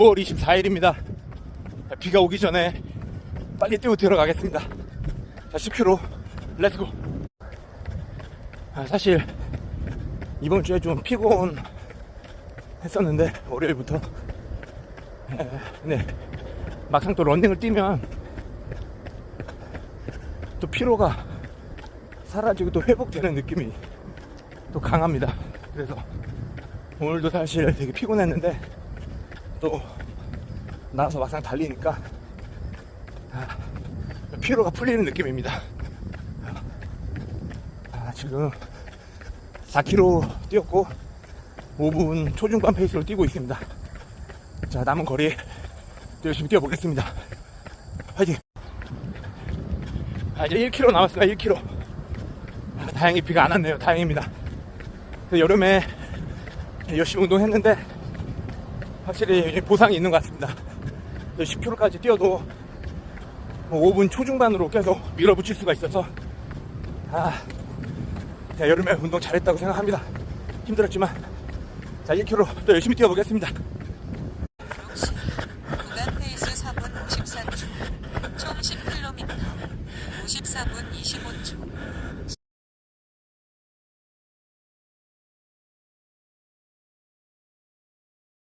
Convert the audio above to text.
9월 24일입니다. 비가 오기 전에 빨리 뛰고 들어가겠습니다. 자, 10km, 렛츠고. 아, 사실, 이번 주에 좀 피곤 했었는데, 월요일부터. 에, 네. 막상 또 런닝을 뛰면, 또 피로가 사라지고 또 회복되는 느낌이 또 강합니다. 그래서 오늘도 사실 되게 피곤했는데 또 나와서 막상 달리니까 아, 피로가 풀리는 느낌입니다. 아, 지금 4km 뛰었고 5분 초중반 페이스로 뛰고 있습니다. 자 남은 거리 또 열심히 뛰어보겠습니다. 화이팅! 아, 이제 1km 남았습니다. 1km. 아, 다행히 비가 안 왔네요. 다행입니다. 그 여름에 열심히 운동했는데 확실히 보상이 있는 것 같습니다. 10km까지 뛰어도 뭐 5분 초중반으로 계속 밀어붙일 수가 있어서 아, 제가 여름에 운동 잘했다고 생각합니다. 힘들었지만 자 1km 또 열심히 뛰어보겠습니다. 구간 페이스 4분 54초, 총 10km, 54분 25초.